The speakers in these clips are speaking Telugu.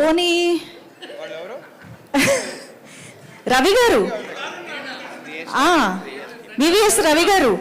పోనీ. రవి గారు. వివిఎస్ రవి గారు.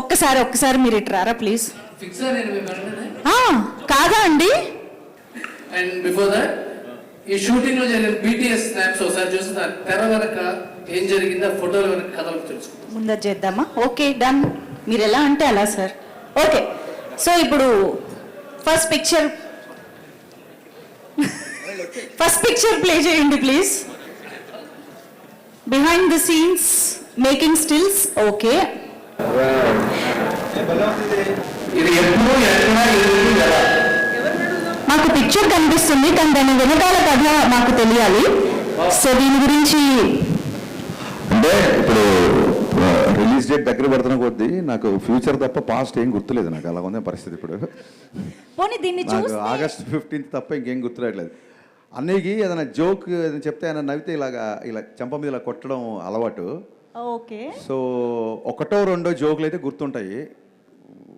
ఒక్కసారి ఒక్కసారి మీరు ఇటు రారా ప్లీజ్ కాదా అండి? అండ్ బిఫోర్ దట్ ఈ షూటింగ్లో జరిగిన బీటీఎస్ స్నాప్స్ ఒకసారి తెర వెనక ఏం జరిగిందో ఫోటోల వెనక కథలు తెలుసుకుంటాం ముందర చేద్దామా? Okay done. మీరు ఎలా అంటే అలా సార్. ఓకే. సో ఇప్పుడు first picture first picture play చేయండి please behind the scenes making stills okay మాకు పిక్చర్ కనిపిస్తుంది కానీ దాని వెనకాల కథ మాకు తెలియాలి. సో దీని గురించి అంటే ఇప్పుడు రిలీజ్ డేట్ దగ్గర పడుతున్న కొద్దీ నాకు ఫ్యూచర్ తప్ప పాస్ట్ ఏం గుర్తులేదు. నాకు అలా ఉంది పరిస్థితి ఇప్పుడు. పోనీ దీన్ని ఆగస్ట్ ఫిఫ్టీన్త్ తప్ప ఇంకేం గుర్తురాట్లేదు అన్నయ్యకి ఏదైనా జోక్ ఏదైనా చెప్తే ఆయన నవ్వితే ఇలాగా ఇలా చెంప మీద ఇలా కొట్టడం అలవాటు. ఓకే. సో ఒకటో రెండో జోకులు అయితే గుర్తుంటాయి.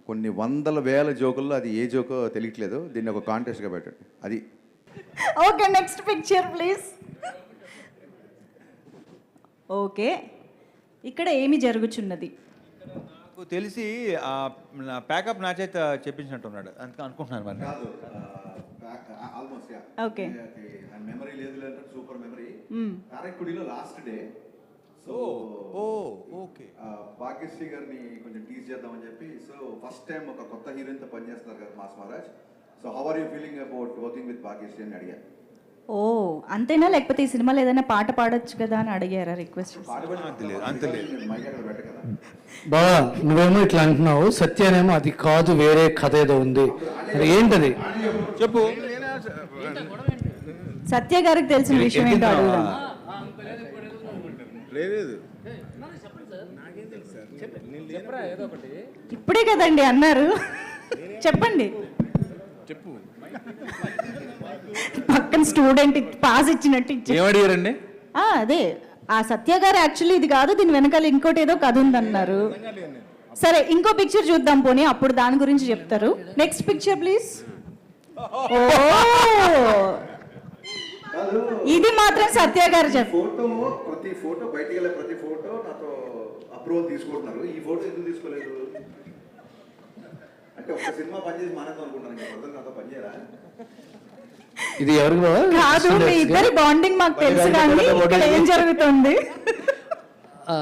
కొన్ని వందల వేల జోకుల్లో అది ఏ జోకో తెలియట్లేదు. దీన్ని ఒక కాంటెస్ట్గా పెట్టండి. అది. Okay next picture please okay. ఇక్కడ ఏమి జరుగుచున్నది? నాకు తెలిసి ప్యాకప్ నా చేత చెప్పించినట్టున్నాడు. అందుకే అనుకుంటున్నాను మరి. Almost Okay. మెమరీ లేదు అంటే super memory hmm. కారెక్కుడిలో last day so oh okay Bhagyashri గారిని కొంచెం టీజ్ చేద్దామని చెప్పి సో ఫస్ట్ టైం ఒక కొత్త హీరోయిన్తో పనిచేస్తున్నారు కదా mass Maharaj. So how are you feeling about working with Bhagyashri అని అడిగాను ఓ అంతేనా? లేకపోతే ఈ సినిమాలో ఏదైనా పాట పాడొచ్చు కదా అని అడిగారా రిక్వెస్ట్ బావా నువ్వేమో ఇట్లా అంటున్నావు. సత్యానేమో అది కాదు వేరే కథ ఏదో ఉంది. మరి ఏంటది? చెప్పు. సత్య గారికి తెలిసిన విషయం ఏంటో అడుగుదాం. లేదు ఇప్పుడే కదండి అన్నారు. చెప్పండి. చెప్పు. పక్కన స్టూడెంట్ పాస్ ఇచ్చినట్టు అదే. ఆ సత్య గారు యాక్చువల్లీ ఇది కాదు దీని వెనకాల ఇంకోటి ఏదో కథ ఉందన్నారు. సరే ఇంకో పిక్చర్ చూద్దాం పోనీ అప్పుడు దాని గురించి చెప్తారు. నెక్స్ట్ పిక్చర్ ప్లీజ్ ఇది మాత్రం సత్య గారు చెప్పు ఫోటో ప్రతి ఫోటో బయటికి వెళ్ళే ప్రతి ఫోటో నాతో అప్రూవల్ తీసుకుంటున్నారు. ఈ ఫోటో ఎందుకు తీసుకోలేదు? అంటే ఒక సినిమా పనిచేసి మానేద్దాం అనుకుంటాను నాతో పనిచేయరా ఇది ఎవరికి బావా? కాదు మీ ఇద్దరి బాండింగ్ మాకు తెలుసు కానీ ఇక్కడ ఏం జరుగుతుంది? ఆ,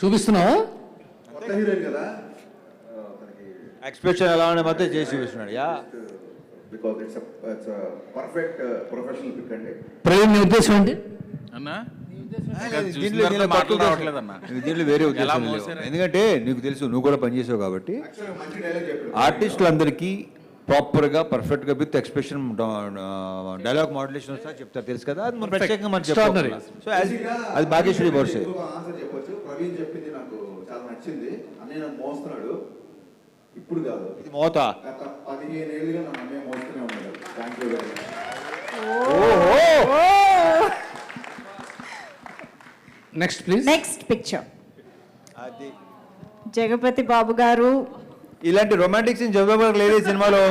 చూపిస్తున్నావా? కొత్త హీరోయిన్ కదా? ఆ, తనకి ఎక్స్ప్రెషన్ ఎలా ఉండే మొత్తం చేసి చూపిస్తున్నాడు. Yeah. Because it's it's perfect professional pic అండి ప్రవీణ్ నీ ఉద్దేశం ఏంటి? అన్నా? దీంట్లో వేరే ఉద్దేశం? ఎందుకంటే నీకు తెలుసు నువ్వు కూడా పనిచేసావు కాబట్టి మంచి డైలాగ్ చెప్పారు ఆర్టిస్టులందరికీ ప్రాపర్గా పర్ఫెక్ట్గా విత్ ఎక్స్ప్రెషన్ డైలాగ్ మాడ్యులేషన్ వస్తా చెప్తారు. తెలుసు కదా? అది మనం ప్రత్యేకంగా మనం సో అది భాగ్యశ్రీ బోర్సే ఆన్సర్ చెప్పొచ్చు. ప్రవీణ్ చెప్పింది నాకు చాలా నచ్చింది. మోస్తున్నాడు. ఇప్పుడు కాదు. ఇది మోత. గత పదిహేను ఏళ్ళుగా నన్ను అన్నయ్య మోస్తూనే ఉన్నాడు. Thank you very much next please next picture అది. జగపతి బాబు గారు. ఇలాంటి రొమాంటిక్ సీన్ చదువుకోవడానికి లేదు ఈ సినిమాలో.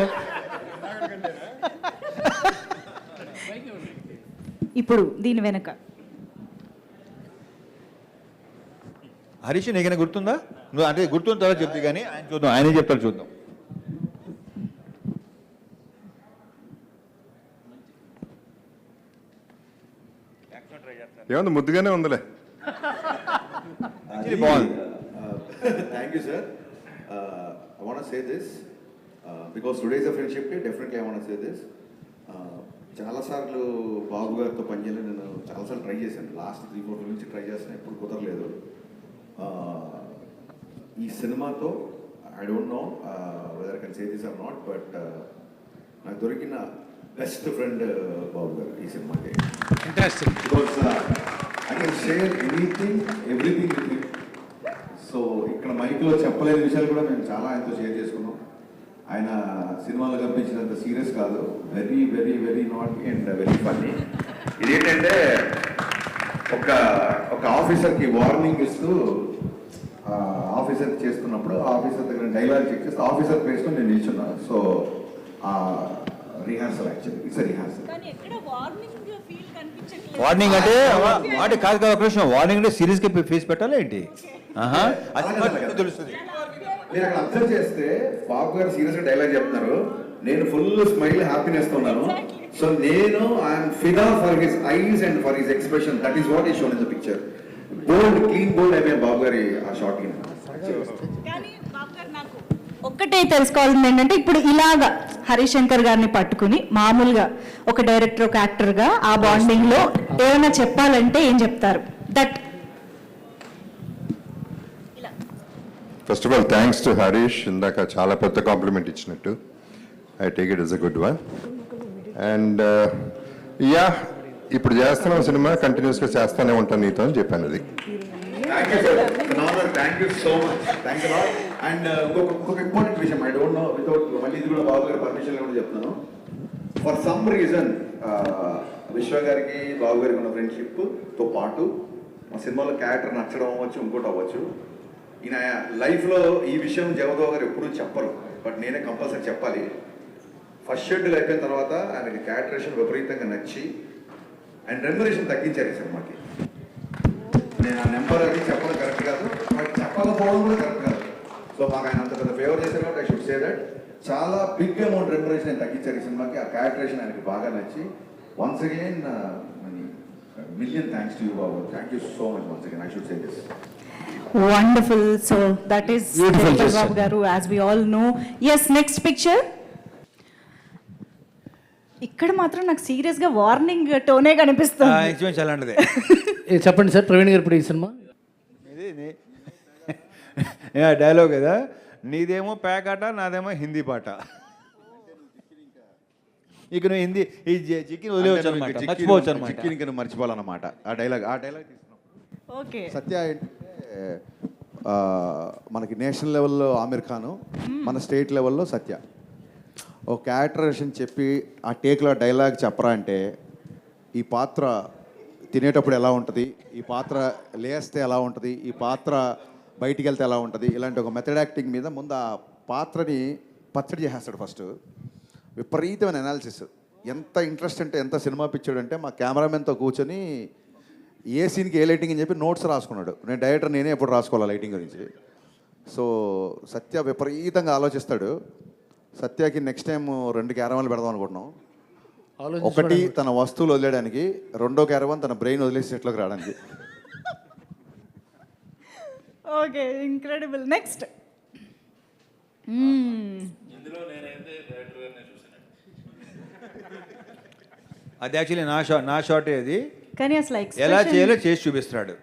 ఇప్పుడు దీని వెనక. హరీష్ నీకైనా గుర్తుందా? నువ్వు అంటే గుర్తున్న తర్వాత చెప్తే కానీ ఆయన చూద్దాం ఆయనే చెప్తారు చూద్దాం. ఏముంది ముద్దుగానే ఉందిలే. బాగుంది. Thank you sir. I want say this because today's a friendship day definitely I want say this చాలాసార్లు బాబు గారితో పనిచేయాలని నేను చాలాసార్లు ట్రై చేశాను. లాస్ట్ త్రీ ఫోర్ నుంచి ట్రై చేస్తాను ఎప్పుడు కుదరలేదు. ఈ సినిమాతో I don't know whether can say this or not but నాకు దొరికిన బెస్ట్ ఫ్రెండ్ బాబు గారు ఈ సినిమాకి. Interesting because I can share anything everything with so ఇక్కడ మైక్లో చెప్పలేని విషయాలు కూడా మేము చాలా ఆయనతో షేర్ చేసుకున్నాం. ఆయన సినిమాలో కనిపించినంత సీరియస్ కాదు. Very very very not and very funny ఇదేంటంటే ఒక ఒక ఆఫీసర్కి వార్నింగ్ ఇస్తూ ఆఫీసర్ చేస్తున్నప్పుడు ఆఫీసర్ దగ్గర డైలాగ్ చెక్ చేస్తే ఆఫీసర్ ప్లేస్లో నేను నిల్చున్నాను so rehearsal actually. It's rehearsal. Warning అంటే వాటి కాదు కాదు నిమిషం. వార్నింగ్ అంటే సీరియస్గా ఫేస్ పెట్టాలి ఏంటి. తెలుస్తుంది. మీరు అక్కడ అబ్జర్వ్ చేస్తే బాబు గారు సీరియస్గా డైలాగ్ చెప్తున్నారు. నేను ఫుల్ స్మైల్ హ్యాపీనెస్తో ఉన్నాను సో నేను ఐఎమ్ ఫిదా for his eyes and for his expression. That is what is shown in the picture. Bold clean bold అయిపోయాయి బాబు గారి ఆ షార్ట్కి. నాకు ఒక్కటే తెలుసుకోవాల్సింది ఏంటంటే ఇప్పుడు ఇలాగా హరిశంకర్ గారిని పట్టుకుని మామూలుగా ఒక డైరెక్టర్ ఒక యాక్టర్గా ఆ బాండింగ్లో ఏమైనా చెప్పాలంటే ఏం చెప్తారు? That first of all thanks to Harish ఇందాక చాలా పెద్ద కాంప్లిమెంట్ ఇచ్చినట్టు. I take it is a good one and yeah ఇప్పుడు చేస్తున్నాం సినిమా కంటిన్యూస్గా చేస్తూనే ఉంటాను నీతో అని చెప్పాను అది. Thank you sir thank you so much thank you and ఇంకొక ఇంకొక ఇంపార్టెంట్ విషయం ఐ డోంట్ నో వితౌట్ మళ్ళీ ఇది కూడా బాబు గారి పర్మిషన్ కూడా చెప్తున్నాను. ఫర్ సమ్ రీజన్ విశ్వ గారికి బాబు గారికి ఉన్న ఫ్రెండ్షిప్తో పాటు మా సినిమాలో క్యారెక్టర్ నచ్చడం అవ్వచ్చు ఇంకోటి అవ్వచ్చు. ఈయన లైఫ్లో ఈ విషయం జగదో గారు ఎప్పుడూ చెప్పరు. బట్ నేనే కంపల్సరీ చెప్పాలి. ఫస్ట్ షెడ్యూల్ అయిపోయిన తర్వాత ఆయనకి క్యారెక్టరేషన్ విపరీతంగా నచ్చి అండ్ రెమ్యురేషన్ తగ్గించారు ఈ సినిమాకి. నేను ఆ నెంబర్ అది చెప్పడం కరెక్ట్ కాదు. బట్ చెప్పకపోవడం కూడా కరెక్ట్ కాదు. సో మాకు ఆయన అంత పెద్ద ఫేవర్ చేశారు కాబట్టి ఐ షుడ్ సే దట్ చాలా బిగ్ అమౌంట్ రెమ్యురేషన్ ఆయన తగ్గించారు ఈ సినిమాకి. ఆ క్యారెక్టరేషన్ ఆయనకి బాగా నచ్చి. Once again million thanks to you Babu thank you so much once again I should say this wonderful so that is. Babu గారు as we all know yes next picture ఇక్కడ మాత్రం నాకు సీరియస్గా వార్నింగ్ టోనే కనిపిస్తుంది. ఎక్స్పీరియన్స్ అలాంటిదే ఏ, చెప్పండి సార్ ప్రవీణ్ గారు ఇప్పుడు ఈ సినిమా? ఇది డైలాగ్ కదా నీదేమో ప్యాకాట నాదేమో హిందీ పాట. ఇక నువ్వు హిందీ ఈ చికెన్ వదిలేవచ్చు అనమాట మర్చిపోవచ్చు అనమాట. చిక్కిని ఇంకా మర్చిపోవాలన్నమాట. ఆ డైలాగ్ ఆ డైలాగ్ తీసుకున్నాం ఓకే. సత్య ఏంటంటే ఆ, మనకి నేషనల్ లెవెల్లో ఆమిర్ ఖాన్ మన స్టేట్ లెవెల్లో సత్య. ఓ క్యారెక్టర్ విషయం చెప్పి ఆ టేక్లో డైలాగ్ చెప్పరా అంటే ఈ పాత్ర తినేటప్పుడు ఎలా ఉంటుంది? ఈ పాత్ర లేస్తే ఎలా ఉంటుంది? ఈ పాత్ర బయటికి వెళ్తే ఎలా ఉంటుంది? ఇలాంటి ఒక మెథడ్ యాక్టింగ్ మీద ముందు ఆ పాత్రని పచ్చడి చేసేస్తాడు ఫస్ట్. విపరీతమైన అనాలిసిస్ ఎంత ఇంట్రెస్ట్ అంటే ఎంత సినిమా పిచ్చాడు అంటే మా కెమెరామెన్తో కూర్చొని ఏ సీన్కి ఏ లైటింగ్ అని చెప్పి నోట్స్ రాసుకున్నాడు. నేను డైరెక్టర్ నేనే ఎప్పుడు రాసుకోవాలి లైటింగ్ గురించి. సో సత్య విపరీతంగా ఆలోచిస్తాడు. సత్యకి నెక్స్ట్ టైం రెండు క్యారవాన్లు పెడదాం అనుకుంటున్నాం. ఒకటి తన వస్తువులు వదిలేయడానికి రెండో క్యారవాన్ తన బ్రెయిన్ వదిలేసి సెట్లోకి రావడానికి. ఓకే ఇంక్రెడిబుల్ నెక్స్ట్ అది యాక్చువల్లీ నా షాట్ నా షాటే అది. కానీ అసలు ఎలా చేయాలో చేసి చూపిస్తున్నాడు.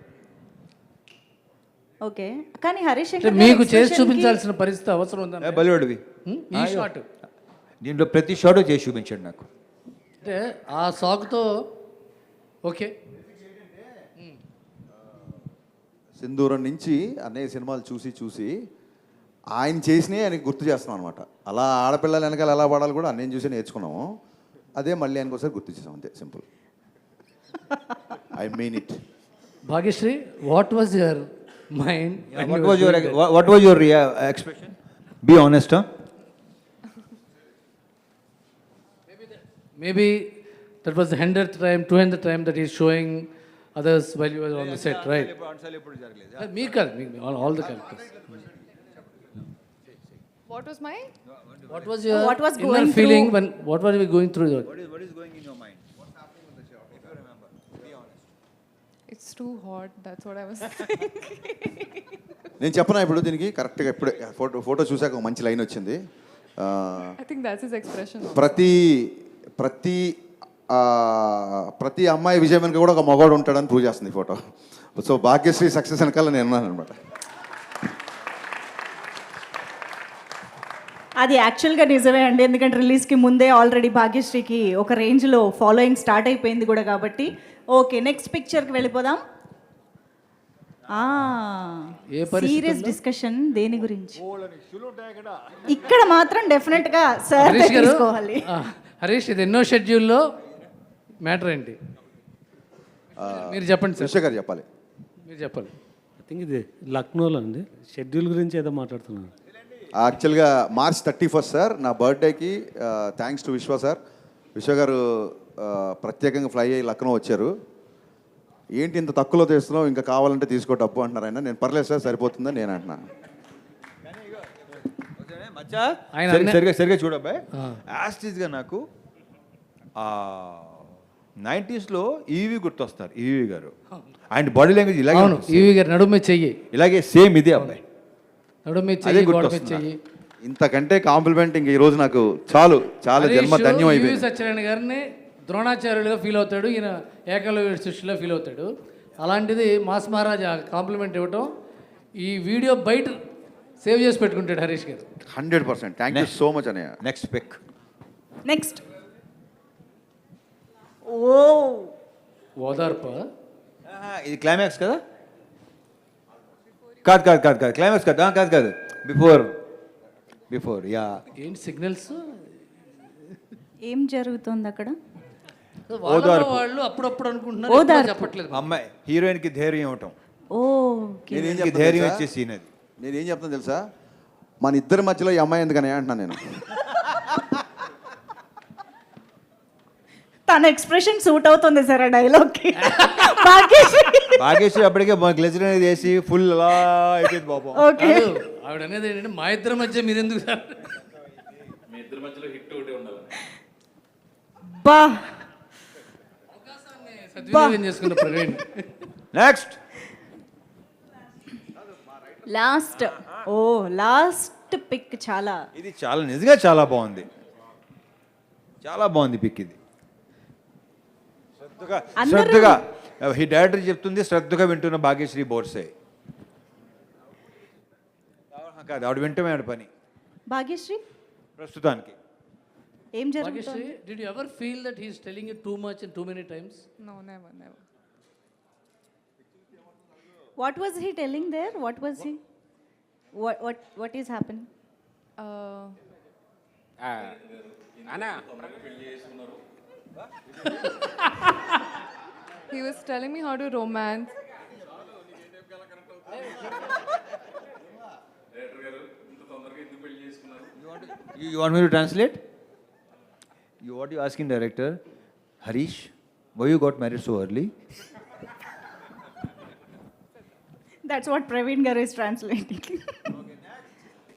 ఓకే కానీ హరీష్ మీకు చేసి చూపించాల్సిన పరిస్థితి అవసరం ఏ, ఉందా బలివాడివి? ఈ షాట్. దీంట్లో ప్రతి షాట్ చేసి చూపించాడు నాకు. అంటే ఆ సాకుతో ఓకే. సింధూరం నుంచి అన్నయ్య సినిమాలు చూసి చూసి ఆయన చేసినవి ఆయనకి గుర్తు చేస్తున్నాం అనమాట అలా ఆడపిల్లల వెనకాల ఎలా పడాలి కూడా అన్నయ్య చూసి నేర్చుకున్నాము. అదే మళ్ళీ ఆయనకు ఒకసారి గుర్తు చేసాం అంతే simple. I mean it Bhagyashri what was your mind what was your what was your expression be honest maybe that was hundred time two hundred time that is showing others while you on the set right మీకు కాదు మీకు all the characters What was my? What was your What was inner going feeling through- one what was we going through What is going in your mind? It's too hot. That's what I was. నేను చెప్పనా ఇప్పుడు దీనికి కరెక్ట్గా ఇప్పుడే ఫోటో ఫోటో చూసాక మంచి లైన్ వచ్చింది I think that's his expression. ప్రతి ప్రతి ప్రతి అమ్మాయి విజయం వెనుక కూడా ఒక మగవాడు ఉంటాడని ప్రూవ్ చేస్తుంది ఈ ఫోటో సో భాగ్యశ్రీ సక్సెస్ వెనకాల నేను ఉన్నాను అనమాట అది యాక్చువల్గా నిజమే అండి. ఎందుకంటే రిలీజ్కి ముందే ఆల్రెడీ భాగ్యశ్రీకి ఒక రేంజ్లో ఫాలోయింగ్ స్టార్ట్ అయిపోయింది కూడా కాబట్టి. ఓకే నెక్స్ట్ పిక్చర్కి వెళ్ళిపోదాం? సీరియస్ డిస్కషన్ దేని గురించి? ఇక్కడ మాత్రం డెఫినెట్గా సార్ తీసుకోవాలి హరీష్ ఇది ఎన్నో షెడ్యూల్లో మ్యాటర్ ఏంటి? మీరు చెప్పండి సార్. గారు చెప్పాలి. మీరు చెప్పాలి. ఐ థింక్ ఇది లక్నోలో అండి. షెడ్యూల్ గురించి ఏదో మాట్లాడుతున్నాను. యాక్చువల్గా మార్చ్ థర్టీ ఫస్ట్ సార్ నా బర్త్డేకి థ్యాంక్స్ టు విశ్వ సార్ విశ్వ గారు ప్రత్యేకంగా ఫ్లై అయ్యి లక్నో వచ్చారు. ఏంటి ఇంత తక్కువలో తీస్తున్నావు? ఇంకా కావాలంటే తీసుకో డబ్బు అంటున్నారు ఆయన. నేను పర్లేదు సార్ సరిపోతుందని నేను అంటున్నా. మచ్చా ఆయన సరి- అన్న- సరిగా సరిగా చూడబ్బాయి ఆ. యాస్టిస్గా నాకు నైంటీస్లో ఈవి గుర్తొస్తారు ఈవి గారు. ఆయన బాడీ లాంగ్వేజ్ ఇలాగే. ఈవి గారు నడుము చెయ్యి. ఇలాగే సేమ్ ఇదే అబ్బాయి. నడుము చెయ్యి ఇంతకంటే కాంప్లిమెంట్ ఇంక ఈ రోజు నాకు చాలు చాలా జన్మ ధన్యం ఈవి అయిపోయింది. సత్యనారాయణ గారిని ద్రోణాచార్యులుగా ఫీల్ అవుతాడు ఈయన ఏకలవ్య శిష్యులా ఫీల్ అవుతాడు. అలాంటిది మాస్ మహారాజ్ కాంప్లిమెంట్ ఇవ్వటం. ఈ వీడియో బయట సేవ్ చేసి పెట్టుకుంటాడు హరీష్ గారు. Hundred percent. Thank you so much అన్నయ్య. Next pic next oh. ఓదార్ప? ఇది క్లైమాక్స్ కదా? కాదు కాదు కాదు కాదు. క్లైమాక్స్ కాదు. కాదు కాదు. బిఫోర్ బిఫోర్ యా ఏంటి సిగ్నల్స్ ఏం జరుగుతుంది అక్కడ? వాళ్ళ ఓదార్పు. వాళ్ళు అప్పుడప్పుడు అనుకుంటున్నారు ఓదార్పు. ఎప్పుడో చెప్పట్లేదు అమ్మాయి హీరోయిన్కి ధైర్యం ఇవ్వటం. ఓ ధైర్యం? ఇచ్చే సీన్ అది. నేనేం చెప్తాను తెలుసా? మన ఇద్దరి మధ్యలో ఈ అమ్మాయి ఎందుకని అంటున్నాను నేను. తన ఎక్స్ప్రెషన్ సూట్ అవుతుంది సార్ ఆ డైలాగ్కి. భాగ్యశ్రీ. అప్పటికే గ్లెజర్ అనేది వేసి ఫుల్ అలా అయిపోయింది పాపం. ఓకే. ఆవిడ అనేది ఏంటంటే మా ఇద్దరి మధ్య మీరెందుకు సార్? బా. సద్వినియోగం చేసుకున్న Praveen. Next last. Oh last pic చాలా. ఇది చాలా నిజంగా చాలా బాగుంది. చాలా బాగుంది పిక్ ఇది. శ్రద్ధగా అందరూ- శ్రద్ధగా. ఈ డైరెక్టర్ చెప్తుంది శ్రద్ధగా వింటున్న భాగ్యశ్రీ బోర్సే. కాదు ఆవిడ వింటమే ఆవిడ పని. భాగ్యశ్రీ? ప్రస్తుతానికి. ఏం జరుగుతుంది? Bhagyashri did you ever feel that he's telling it too much and too many times No, never, never. What was he telling there? What was he? What what what is happened? Uh, uh, Anna. he was telling me how to romance. you, you want me to translate? You what you asking director? Harish, why you got married so early? That's what Praveen గారు ఇస్ ట్రాన్స్లేటింగ్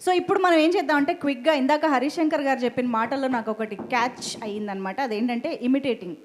సో ఇప్పుడు మనం ఏం చేద్దాం అంటే క్విక్గా ఇందాక హరిశంకర్ గారు చెప్పిన మాటల్లో నాకు ఒకటి క్యాచ్ అయ్యిందనమాట అదేంటంటే ఇమిటేటింగ్